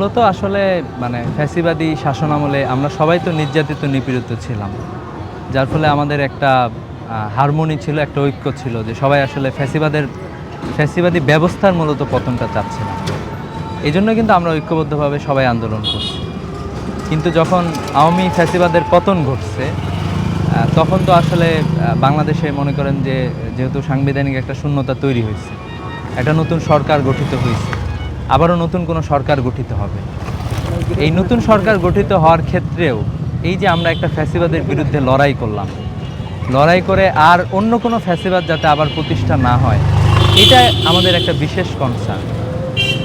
মূলত আসলে মানে ফ্যাসিবাদী শাসন আমলে আমরা সবাই তো নির্যাতিত, নিপীড়িত ছিলাম। যার ফলে আমাদের একটা হারমোনি ছিল, একটা ঐক্য ছিল যে সবাই আসলে ফ্যাসিবাদের, ফ্যাসিবাদী ব্যবস্থার মূলত পতনটা চাচ্ছে না। এই জন্য কিন্তু আমরা ঐক্যবদ্ধভাবে সবাই আন্দোলন করছি। কিন্তু যখন আওয়ামী ফ্যাসিবাদের পতন ঘটছে তখন তো আসলে বাংলাদেশে মনে করেন যে, যেহেতু সাংবিধানিক একটা শূন্যতা তৈরি হয়েছে, একটা নতুন সরকার গঠিত হয়েছে আবারও নতুন কোনো সরকার গঠিত হবে। এই নতুন সরকার গঠিত হওয়ার ক্ষেত্রেও এই যে আমরা একটা ফ্যাসিবাদের বিরুদ্ধে লড়াই করলাম, লড়াই করে আর অন্য কোনো ফ্যাসিবাদ যাতে আবার প্রতিষ্ঠা না হয়, এটা আমাদের একটা বিশেষ কনসার্ন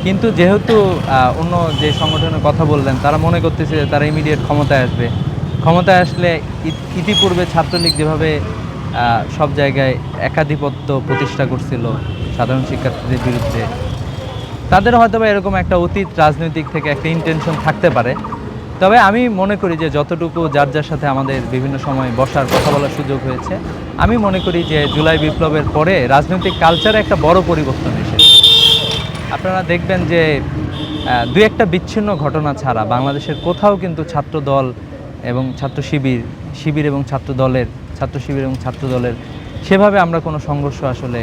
কিন্তু যেহেতু অন্য যে সংগঠনের কথা বললেন, তারা মনে করতেছে যে তারা ইমিডিয়েট ক্ষমতায় আসবে। ক্ষমতায় আসলে ইত- ইতিপূর্বে ছাত্রলীগ যেভাবে সব জায়গায় একাধিপত্য প্রতিষ্ঠা করছিল সাধারণ শিক্ষার্থীদের বিরুদ্ধে তাদের হয়তো বা এরকম একটা অতীত, রাজনৈতিক থেকে একটা ইন্টেনশন থাকতে পারে। তবে আমি মনে করি যে যতটুকু যার যার সাথে আমাদের বিভিন্ন সময় বসার, কথা বলার সুযোগ হয়েছে, আমি মনে করি যে জুলাই বিপ্লবের পরে রাজনৈতিক কালচারে একটা বড় পরিবর্তন এসেছে। আপনারা দেখবেন যে দুই একটা বিচ্ছিন্ন ঘটনা ছাড়া বাংলাদেশের কোথাও কিন্তু ছাত্র দল এবং ছাত্র শিবির শিবির এবং ছাত্র দলের ছাত্র শিবির এবং ছাত্র দলের সেভাবে আমরা কোনো সংঘর্ষ আসলে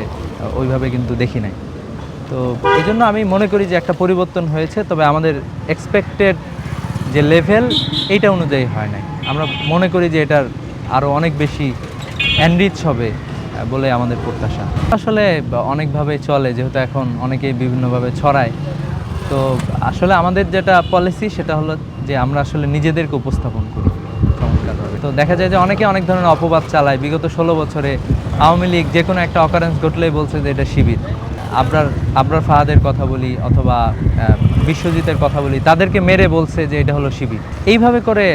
ওইভাবে কিন্তু দেখি নাই। তো এই জন্য আমি মনে করি যে একটা পরিবর্তন হয়েছে, তবে আমাদের এক্সপেক্টেড যে লেভেল এইটা অনুযায়ী হয় নাই। আমরা মনে করি যে এটার আরও অনেক বেশি এনরিচ হবে বলে আমাদের প্রত্যাশা। আসলে অনেকভাবে চলে, যেহেতু এখন অনেকেই বিভিন্নভাবে ছড়ায়। তো আসলে আমাদের যেটা পলিসি সেটা হলো যে আমরা আসলে নিজেদেরকে উপস্থাপন করি চমৎকারভাবে। তো দেখা যায় যে অনেকে অনেক ধরনের অপবাদ চালায়। বিগত ষোলো বছরে আওয়ামী লীগ যে কোনো একটা অকারেন্স ঘটলেই বলছে যে এটা শিবির। আবরার আপনার ফাহাদের কথা বলি অথবা বিশ্বজিতের কথা বলি, তাদেরকে মেরে বলছে যে এটা হলো শিবির। এইভাবে করে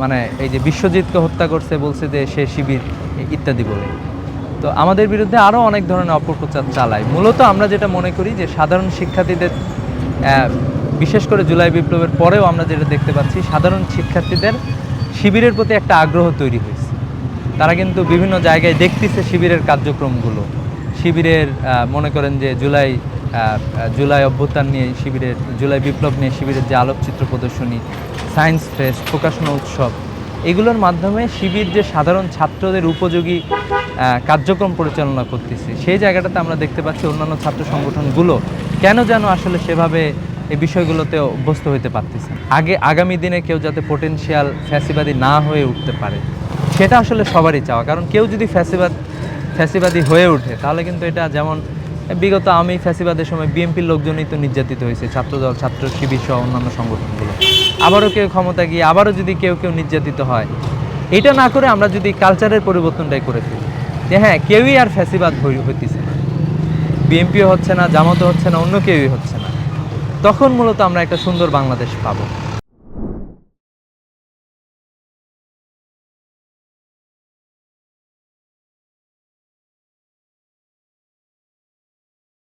মানে এই যে বিশ্বজিৎকে হত্যা করছে, বলছে যে সে শিবির, ইত্যাদি বলে। তো আমাদের বিরুদ্ধে আরও অনেক ধরনের অপপ্রচার চালায়। মূলত আমরা যেটা মনে করি যে সাধারণ শিক্ষার্থীদের বিশেষ করে জুলাই বিপ্লবের পরেও আমরা যেটা দেখতে পাচ্ছি, সাধারণ শিক্ষার্থীদের শিবিরের প্রতি একটা আগ্রহ তৈরি হয়েছে। তারা কিন্তু বিভিন্ন জায়গায় দেখতেছে শিবিরের কার্যক্রমগুলো। শিবিরের মনে করেন যে জুলাই জুলাই অভ্যুত্থান নিয়ে শিবিরের, জুলাই বিপ্লব নিয়ে শিবিরের যে আলোকচিত্র প্রদর্শনী, সায়েন্স ফেস্ট, প্রকাশনা উৎসব, এগুলোর মাধ্যমে শিবির যে সাধারণ ছাত্রদের উপযোগী কার্যক্রম পরিচালনা করতেছে, সেই জায়গাটাতে আমরা দেখতে পাচ্ছি অন্যান্য ছাত্র সংগঠনগুলো কেন যেন আসলে সেভাবে এই বিষয়গুলোতে অভ্যস্ত হতে পারতেছে আগে, আগামী দিনে কেউ যাতে পোটেনশিয়াল ফ্যাসিবাদী না হয়ে উঠতে পারে, সেটা আসলে সবারই চাওয়া। কারণ কেউ যদি ফ্যাসিবাদ ফ্যাসিবাদী হয়ে ওঠে তাহলে কিন্তু এটা যেমন, বিগত আমি ফ্যাসিবাদের সময় বিএনপির লোকজনই তো নির্যাতিত হয়েছে, ছাত্রদল, ছাত্র শিবির সহ অন্যান্য সংগঠনগুলো। আবারও কেউ ক্ষমতা গিয়ে, আবারও যদি কেউ কেউ নির্যাতিত হয়, এটা না করে আমরা যদি কালচারের পরিবর্তনটাই করে ফেলি, যে হ্যাঁ কেউই আর ফ্যাসিবাদ হই- হইতেছে না। বিএনপিও হচ্ছে না, জামাতও হচ্ছে না, অন্য কেউই হচ্ছে না। তখন মূলত আমরা একটা সুন্দর বাংলাদেশ পাবো।